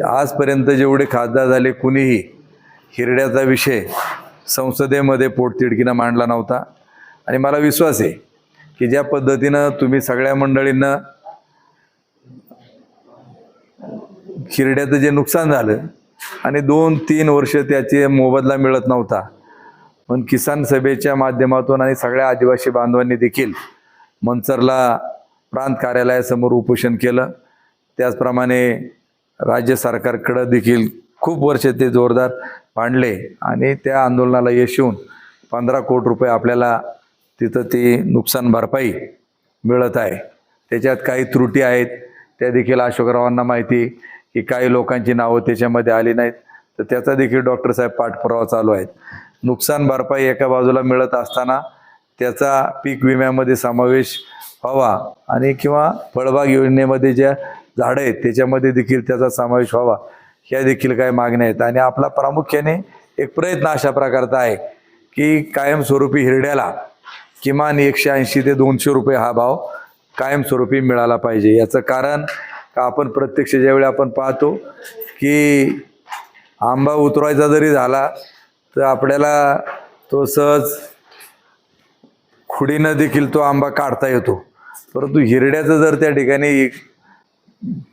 आजपर्यंत जेवढे खासदार झाले कुणीही हिरड्याचा विषय संसदेमध्ये पोटतिडकीनं मांडला नव्हता. आणि मला विश्वास आहे की ज्या पद्धतीनं तुम्ही सगळ्या मंडळींना हिरड्याचं जे नुकसान झालं आणि दोन तीन वर्ष त्याचे मोबदला मिळत नव्हता. पण किसान सभेच्या माध्यमातून आणि सगळ्या आदिवासी बांधवांनी देखील मंचरला प्रांत कार्यालयासमोर उपोषण केलं. त्याचप्रमाणे राज्य सरकारकडं देखील खूप वर्ष ते जोरदार मांडले आणि त्या आंदोलनाला यश येऊन पंधरा कोटी रुपये आपल्याला तिथं ती नुकसान भरपाई मिळत आहे. त्याच्यात काही त्रुटी आहेत. त्या देखील अशोकरावांना माहिती की काही लोकांची नावं त्याच्यामध्ये आली नाहीत. तर त्याचा देखील डॉक्टर साहेब पाठपुरावा चालू आहेत. नुकसान भरपाई एका बाजूला मिळत असताना त्याचा पीक विम्यामध्ये समावेश व्हावा आणि किंवा फळबाग योजनेमध्ये ज्या झाडं आहेत त्याच्यामध्ये देखील त्याचा समावेश व्हावा. ह्या देखील काही मागण्या आहेत. आणि आपला प्रामुख्याने एक प्रयत्न अशा प्रकारचा आहे की कायमस्वरूपी हिरड्याला किमान एकशे ऐंशी ते दोनशे रुपये हा भाव कायमस्वरूपी मिळाला पाहिजे. याचं कारण का आपण प्रत्यक्ष ज्यावेळी आपण पाहतो की आंबा उतरवायचा जरी झाला तर आपल्याला तो सहज खुडीनं देखील तो आंबा काढता येतो. परंतु हिरड्याचं जर त्या ठिकाणी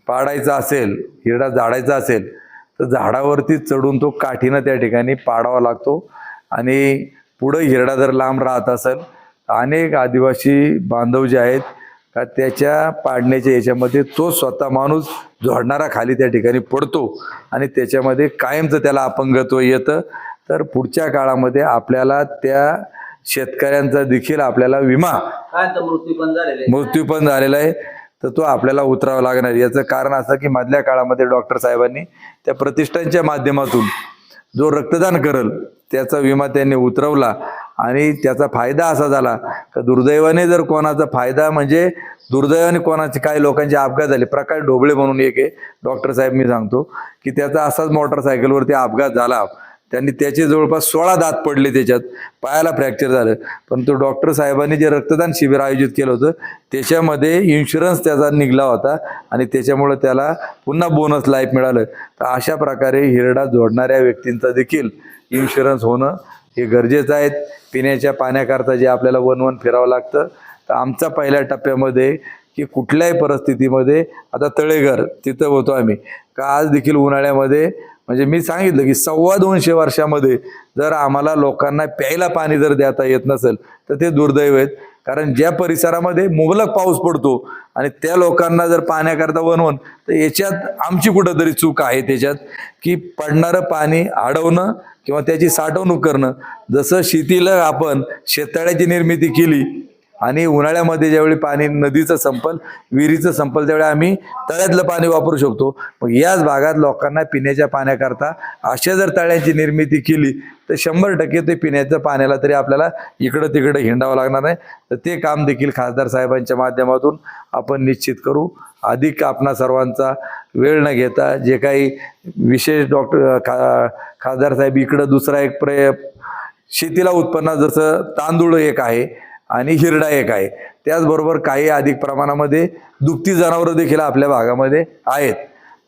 पाडायचा असेल हिरडा झाडायचा असेल तर झाडावरती चढून तो काठीनं त्या ठिकाणी पाडावा लागतो. आणि पुढं हिरडा जर लांब राहत असेल अनेक आदिवासी बांधव जे आहेत का त्याच्या पाडण्याच्या याच्यामध्ये तो स्वतः माणूस झोडणारा खाली त्या ठिकाणी पडतो. आणि त्याच्यामध्ये कायमचं त्याला अपंगत्व येतं. तर पुढच्या काळामध्ये आपल्याला त्या शेतकऱ्यांचा देखील आपल्याला विमा मृत्यू पण झालेला आहे. तर तो आपल्याला उतरावा लागणार. याचं कारण असं की मधल्या काळामध्ये डॉक्टर साहेबांनी त्या प्रतिष्ठानच्या माध्यमातून जो रक्तदान करल त्याचा विमा त्यांनी उतरवला आणि त्याचा फायदा असा झाला का दुर्दैवाने जर कोणाचा फायदा म्हणजे दुर्दैवाने कोणाचे काही लोकांचे अपघात झाले. प्रकाश ढोबळे म्हणून एक आहे. डॉक्टर साहेब मी सांगतो की त्याचा असाच मोटरसायकलवरती अपघात झाला. त्यांनी त्याचे जवळपास सोळा दात पडले त्याच्यात. पायाला फ्रॅक्चर झालं. पण तो डॉक्टर साहेबांनी जे रक्तदान शिबिर आयोजित केलं होतं त्याच्यामध्ये इन्शुरन्स त्याचा निघला होता आणि त्याच्यामुळं त्याला पुन्हा बोनस लाईफ मिळालं. तर अशा प्रकारे हिरडा जोडणाऱ्या व्यक्तींचा देखील इन्शुरन्स होणं हे गरजेचं आहे. पिण्याच्या पाण्याकरता जे आपल्याला वन वन फिरावं लागतं. तर आमचा पहिल्या टप्प्यामध्ये की कुठल्याही परिस्थितीमध्ये आता तळेघर तिथं होतो आम्ही. का आज देखील उन्हाळ्यामध्ये म्हणजे मी सांगितलं की सव्वा दोनशे वर्षामध्ये जर आम्हाला लोकांना प्यायला पाणी जर देता येत नसेल तर ते दुर्दैव आहेत. कारण ज्या परिसरामध्ये मुबलक पाऊस पडतो आणि त्या लोकांना जर पाण्याकरता वनवन तर याच्यात आमची कुठंतरी चूक आहे त्याच्यात की पडणारं पाणी अडवणं किंवा त्याची साठवणूक करणं. जसं शेतीला आपण शेततळ्याची निर्मिती केली आणि उन्हाळ्यामध्ये ज्यावेळी पाणी नदीचं संपल विहिरीचं संपल त्यावेळी आम्ही तळ्यातलं पाणी वापरू शकतो. मग याच भागात लोकांना पिण्याच्या पाण्याकरता अशा जर तळ्यांची निर्मिती केली तर शंभर टक्के ते पिण्याच्या पाण्याला तरी आपल्याला इकडं तिकडं हिंडावं लागणार नाही. तर ते काम देखील खासदार साहेबांच्या माध्यमातून आपण निश्चित करू. अधिक आपणा सर्वांचा वेळ न घेता जे काही विशेष डॉक्टर खा खासदार साहेब इकडं दुसरा एक प्रय शेतीला उत्पन्न जसं तांदूळ एक आहे आणि हिरडा एक आहे. त्याचबरोबर काही अधिक प्रमाणामध्ये दुभती जनावरं देखील आपल्या भागामध्ये आहेत.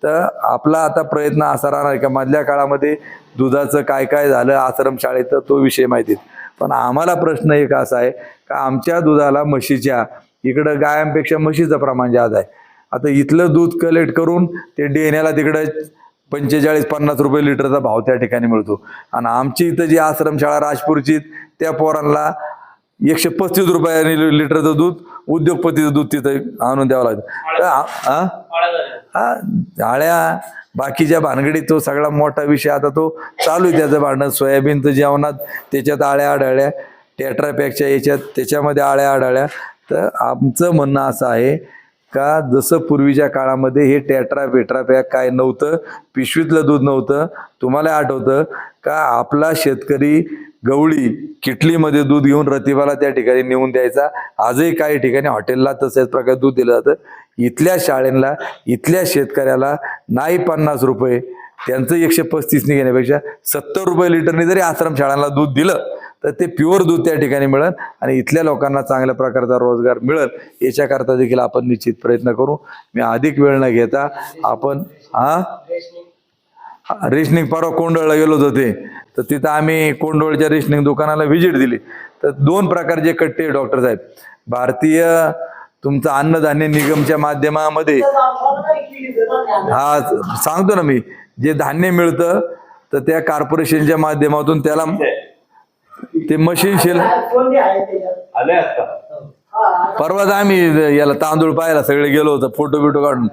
तर आपला आता प्रयत्न असा राहणार का मधल्या काळामध्ये दुधाचं काय काय झालं आश्रमशाळेत तर तो विषय माहितीत. पण आम्हाला प्रश्न एक असा आहे का आमच्या दुधाला म्हशीच्या इकडं गायांपेक्षा म्हशीचं प्रमाण जास्त आहे. आता इथलं दूध कलेक्ट करून ते डेण्याला तिकडं पंचेचाळीस पन्नास रुपये लिटरचा भाव त्या ठिकाणी मिळतो. आणि आमची इथं जी आश्रमशाळा राजपूरची त्या पोरांना एकशे पस्तीस रुपयाने लिटरचं दूध उद्योगपतीचं दूध तिथं आणून द्यावं लागतं? हा जाळ्या बाकीच्या भानगडीत तो सगळा मोठा विषय आता तो चालू आहे त्याचं भांडण. सोयाबीनचं जेवणात त्याच्यात आळ्या आढळल्या. टेट्रापॅकच्या याच्यात त्याच्यामध्ये आळ्या आढळल्या. तर आमचं म्हणणं असं आहे का जसं पूर्वीच्या काळामध्ये हे टेट्रा पेट्रा पॅक काय नव्हतं पिशवीतलं दूध नव्हतं तुम्हाला आठवतं का आपला शेतकरी गवळी किटलीमध्ये दूध घेऊन रतिबाला त्या ठिकाणी नेऊन द्यायचा. आजही काही ठिकाणी हॉटेलला तसेच प्रकारे दूध दिलं जातं. इथल्या शाळेला इथल्या शेतकऱ्याला नाही पन्नास रुपये त्यांचं एकशे पस्तीसने घेण्यापेक्षा सत्तर रुपये लिटरने जरी आश्रम शाळांना दूध दिलं तर ते प्युअर दूध त्या ठिकाणी मिळेल आणि इथल्या लोकांना चांगल्या प्रकारचा रोजगार मिळेल याच्याकरता देखील आपण निश्चित प्रयत्न करू. मी अधिक वेळ न घेता आपण हा, रेशनिंग परवा कोंडवळला गेलो होतो ते. तर तिथं आम्ही कोंडवळच्या रेशनिंग दुकानाला व्हिजिट दिली. तर दोन प्रकारचे कट्टे डॉक्टर साहेब भारतीय तुमचं अन्नधान्य निगमच्या माध्यमामध्ये हा सांगतो ना मी जे धान्य मिळतं तर त्या कॉर्पोरेशनच्या माध्यमातून त्याला ते मशीन शेल परवाच आम्ही याला तांदूळ पाहायला सगळे गेलो होतो फोटो बिटो काढून.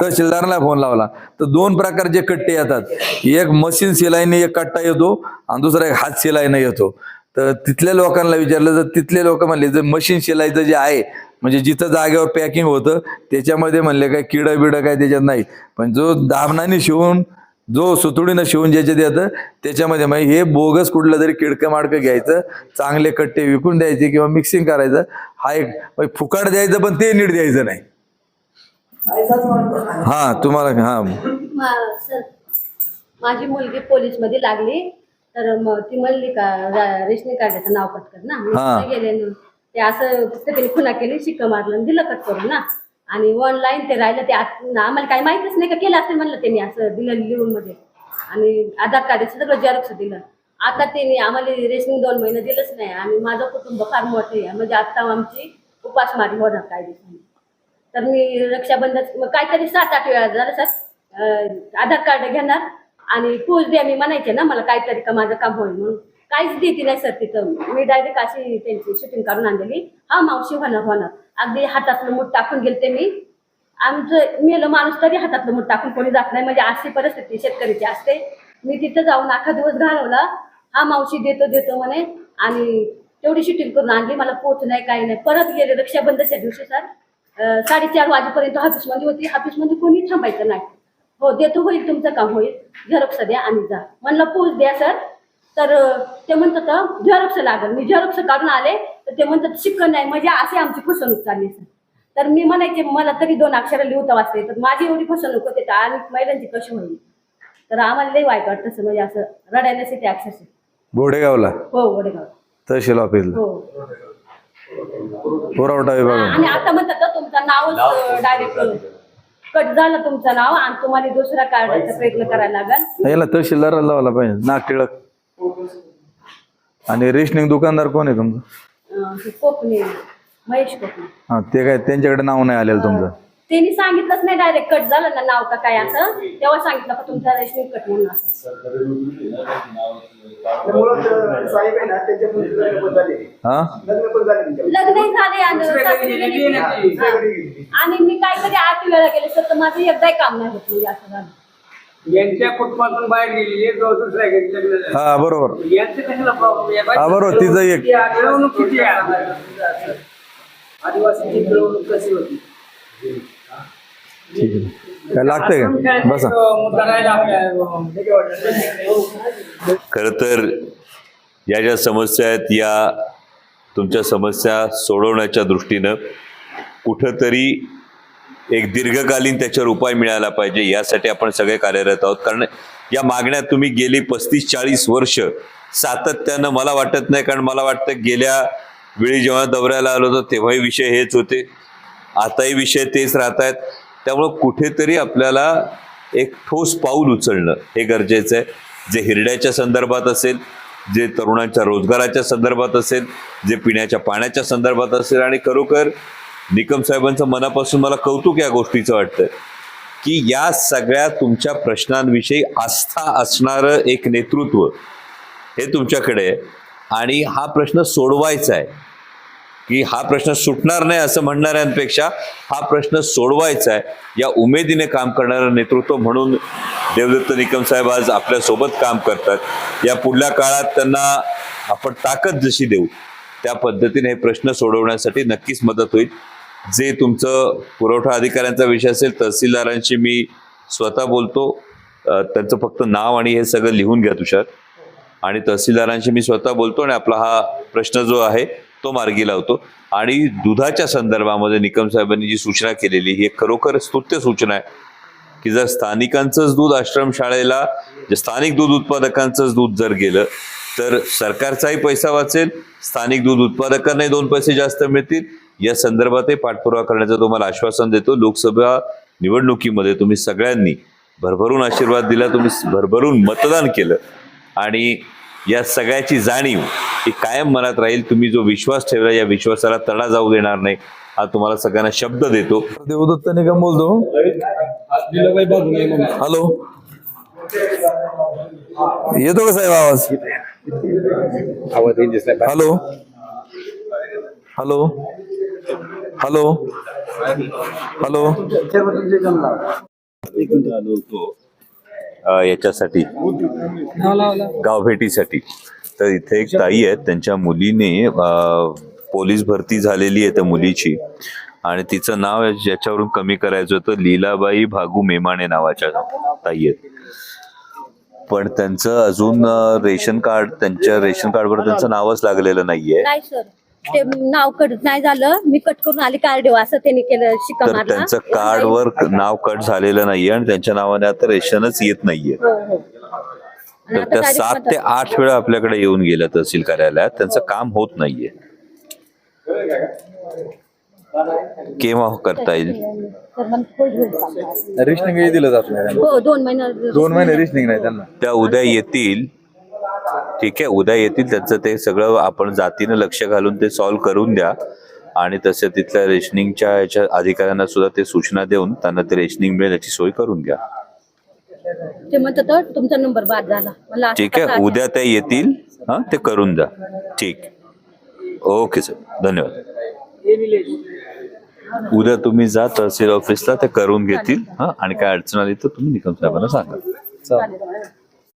तहसीलदाराला फोन लावला. तर दोन प्रकारचे कट्टे येतात. एक मशीन शिलाईने एक कट्टा येतो आणि दुसरा एक हात शिलाईने येतो. तर तिथल्या लोकांना विचारलं तर तिथले लोक म्हणले जर मशीन शिलाईचं जे आहे म्हणजे जिथं जागेवर पॅकिंग होतं त्याच्यामध्ये म्हणले काय किडं बिडं काय त्याच्यात नाही. पण जो दाबनाने शिवून जो सुतुडीनं शिवून ज्याच्यात येतं त्याच्यामध्ये मग हे बोगस कुठलं तरी किडकं माडकं घ्यायचं चांगले कट्टे विकून द्यायचे किंवा मिक्सिंग करायचं हा एक फुकाट द्यायचं पण ते नीट द्यायचं नाही. हा तुम्हाला हा. माझी मुलगी पोलीसमध्ये लागली तर मग ती म्हणली का रा- रेशनिंग कार्डाचं नाव कट कर ना गेले. ते असं खुना केली शिक्क मारलं दिलं कट करून ना. आणि ऑनलाईन ते राहिलं ते आत- आम्हाला काही माहितीच नाही का केलं असतं म्हणलं त्यांनी असं दिलं लिहून मध्ये. आणि आधार कार्ड सगळं झेरॉक्स दिलं. आता त्यांनी आम्हाला रेशनिंग दोन महिने दिलंच नाही. आणि माझं कुटुंब फार मोठं आहे. म्हणजे आता आमची उपासमारी होणार काही दिवसांनी. तर मी रक्षाबंधन मग काहीतरी सात आठ वेळा झालं सर. आधार कार्ड घेणार. आणि पोच द्या मी म्हणायचे ना मला काहीतरी का माझं काम होईल म्हणून. काहीच देते नाही सर तिथं. मी डायरेक्ट अशी त्यांची शूटिंग काढून आणलेली. हा मावशी होणार होणार. अगदी हातातलं मूठ टाकून गेलते मी. आमचं मेलं माणूस तरी हातातलं मूठ टाकून कोणी जात नाही. म्हणजे अशी परिस्थिती शेतकरीची असते. मी तिथं जाऊन अख्खा दिवस घालवला. हा मावशी देतो देतो म्हणे. आणि तेवढी शूटिंग करून आणली. मला पोच नाही काही नाही. परत गेले रक्षाबंधनच्या दिवशी सर. साडेचार वाजेपर्यंत ऑफिसमध्ये होती. ऑफिसमध्ये कोणी थांबायचं नाही. हो देतो होईल तुमचं काम होईल. झेरॉक्स द्या आणि जा. म्हणलं पोच द्या सर. तर ते म्हणतात झेरॉक्स लागेल. मी झेरॉक्स काढून आले तर ते म्हणतात शिक्कन नाही म्हणजे अशी आमची फसवणूक चालली सर तर मी म्हणायचे मला तरी दोन अक्षरं लिहता वाचते तर माझी एवढी फसवणूक होते तर आणि महिलांची कशी होईल? तर आम्हाला लई वाईट वाटतं तसं म्हणजे असं रडायलाच येते अक्षरशः. घोडेगावला हो वडेगाव तहसील ऑफिसला? हो. पुरवठा विभाग. आणि आता म्हणतात तुमचं नावच डायरेक्ट कट झालं तुमचं नाव आणि तुम्हाला दुसरा काढायचा प्रयत्न करायला लागेल. याला तहसीलदाराला लावला पाहिजे नाक टिळक. आणि रेशनिंग दुकानदार कोण आहे तुमचं? अं, हे कोकणी महेश कोकणी. हा ते काय त्यांच्याकडे नाव नाही आलेलं तुमचं? त्यांनी सांगितलंच नाही डायरेक्ट कट झालं ना नाव का काय असं. तेव्हा सांगितलं का तुमचा रेशनिंग कट म्हणून असं. साहेब आहे ना त्यांच्या मुलीचं लग्न पण झाले. हा? लग्न पण झाले त्यांच्या लग्नही झाले आणि सासरी गेली. हा. आणि मी काहीतरी आठ वेळा गेले सर तर माझं एकदाही काम नाही होत म्हणजे असं झालं. यांच्या कुटुंबातून बाहेर गेलेली दो- दुसऱ्या घरी लग्न झालं. हा बरोबर. यांचं कशाला प्रॉब्लेम हा, बरोबर. तिचं एक- मिळवणूक किती आहे? आदिवासीची मिळवणूक कशी होती? ठीक आहे. काय लागतंय का? बसा. मुद्दा राहिला आपल्या खरं तर या ज्या समस्या आहेत या तुमच्या समस्या सोडवण्याच्या दृष्टीनं कुठंतरी एक दीर्घकालीन त्याच्यावर उपाय मिळाला पाहिजे यासाठी आपण सगळे कार्यरत आहोत. कारण या मागण्या तुम्ही गेली पस्तीस चाळीस वर्ष सातत्यानं मला वाटत नाही कारण मला वाटतं गेल्या वेळी जेव्हा दौऱ्याला आलो होतो तेव्हाही विषय हेच होते. आताही विषय तेच राहत आहेत त्यामुळं कुठेतरी आपल्याला एक ठोस पाऊल उचलणं हे गरजेचं आहे. जे हिरड्याच्या संदर्भात असेल जे तरुणांच्या रोजगाराच्या संदर्भात असेल जे पिण्याच्या पाण्याच्या संदर्भात असेल आणि खरोखर निकम साहेबांचं मनापासून मला कौतुक या गोष्टीचं वाटतं की या सगळ्या तुमच्या प्रश्नांविषयी आस्था असणारं एक नेतृत्व हे तुमच्याकडे आहे. आणि हा प्रश्न सोडवायचा आहे. की हा प्रश्न सुटणार नाही असं म्हणणाऱ्यांपेक्षा हा प्रश्न सोडवायचा आहे. या उमेदीने काम करणारं नेतृत्व म्हणून देवदत्त निकम साहेब आज आपल्यासोबत काम करतात. या पुढल्या काळात त्यांना आपण ताकद जशी देऊ त्या पद्धतीने हे प्रश्न सोडवण्यासाठी नक्कीच मदत होईल. जे तुमचं पुरवठा अधिकाऱ्यांचा विषय असेल तहसीलदारांशी मी स्वतः बोलतो. त्यांचं फक्त नाव आणि हे सगळं लिहून घ्या तुषार. आणि तहसीलदारांशी मी स्वतः बोलतो आणि आपला हा प्रश्न जो आहे तो मार्गी लावतो. आणि दुधाच्या संदर्भामध्ये निकम साहेबांनी जी सूचना केलेली ही खरोखर स्तुत्य सूचना आहे की जर स्थानिकांचंच दूध आश्रमशाळेला स्थानिक दूध उत्पादकांचंच दूध जर गेलं तर सरकारचाही पैसा वाचेल स्थानिक दूध उत्पादकांनाही दोन पैसे जास्त मिळतील या संदर्भातही पाठपुरावा करण्याचं तुम्हाला आश्वासन देतो. लोकसभा निवडणुकीमध्ये तुम्ही सगळ्यांनी भरभरून आशीर्वाद दिला तुम्ही भरभरून मतदान केलं आणि या सगळ्याची जाणीव ही कायम मनात राहील. तुम्ही जो विश्वास ठेवला या विश्वासाला तडा जाऊ देणार नाही हा तुम्हाला सगळ्यांना शब्द देतो. देवदत्त निगम बोलतो. हॅलो. येतो का साहेब आवाज? हॅलो. हॅलो. हॅलो. हॅलो. याच्यासाठी. गावभेटीसाठी तर इथे एक ताई आहेत. त्यांच्या मुलीने पोलीस भरती झालेली आहे त्या मुलीची. आणि तिचं नाव आहे ज्याच्यावरून कमी करायचं होतं. लीलाबाई भागू मेमाणे नावाच्या ताई आहेत. पण त्यांचं अजून रेशन कार्ड त्यांच्या रेशन कार्डवर त्यांचं नावच लागलेलं नाहीये. ते नाव कट नाही झालं. मी कट करून आले कार्ड असं त्यांनी केलं शिक्का तर मारला. त्यांचं कार्डवर नाव कट झालेलं नाहीये आणि त्यांच्या नावाने आता रेशनच येत नाहीये. हो हो. आणि तर आता त्या सात ते आठ वेळा आपल्याकडे येऊन गेल्या तहसील कार्यालयात. त्यांचं काम होत नाहीये. केव्हा करता येईल? तर मग होईल, होईल काम. रेशनिंग दिलं जात नाही हो दोन महिने दोन महिने रेशनिंग नाही त्यांना. त्या उद्या येतील. ठीक आहे उद्या येतील त्यांचं ते सगळं आपण जातीनं लक्ष घालून ते सॉल्व्ह करून द्या. आणि तसे तिथल्या रेशनिंगच्या याच्या अधिकाऱ्यांना सुद्धा ते सूचना देऊन त्यांना ते रेशनिंग मिळेल याची सोय करून घ्या ते म्हणतात "तर तुमचा नंबर बाद झाला. मला ठीक आहे? उद्या ते येतील. हा ते करून द्या. ठीक. Okay sir. धन्यवाद. उद्या तुम्ही जा तहसील ऑफिसला ते करून घेतील. हा आणि काय अडचण आली तर तुम्ही निकम साहेबांना सांगा. चालेल.